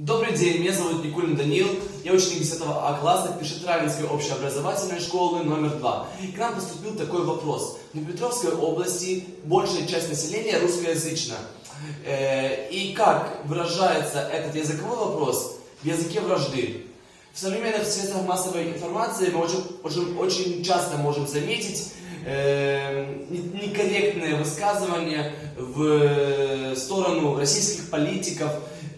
Добрый день, меня зовут Никулин Данил, я ученик 10 А класса Пешетравинской общеобразовательной школы номер 2. К нам поступил такой вопрос. В Днепропетровской области большая часть населения русскоязычна. Э, И как выражается этот языковой вопрос в языке вражды? В современных средствах массовой информации мы очень, очень, очень часто можем заметить э, не- некорректные высказывания в сторону российских политиков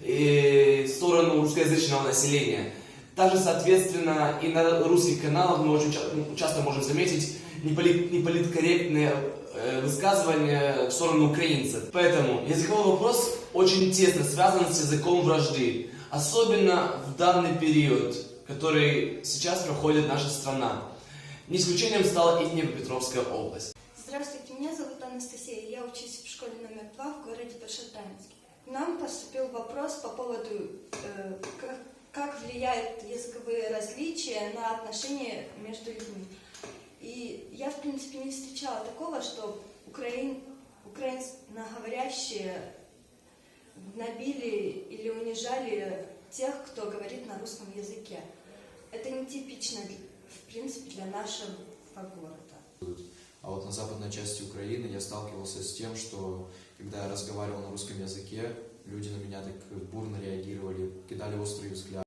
и сторону русскоязычного населения. Также, соответственно, и на русских каналах мы очень ну, часто можем заметить неполит- неполиткорректные э, высказывания в сторону украинцев. Поэтому языковой вопрос очень тесно связан с языком вражды, особенно в данный период, который сейчас проходит наша страна. Не исключением стала и Днепропетровская область. Здравствуйте, меня зовут Анастасия, я учусь в школе номер два в городе Пашатанинске. Вопрос по поводу, э, как, влияют языковые различия на отношения между людьми. И я, в принципе, не встречала такого, что украин, украиноговорящие гнобили или унижали тех, кто говорит на русском языке. Это нетипично, в принципе, для нашего города. А вот на западной части Украины я сталкивался с тем, что когда я разговаривал на русском языке, люди на меня так бурно реагировали, кидали острые взгляды.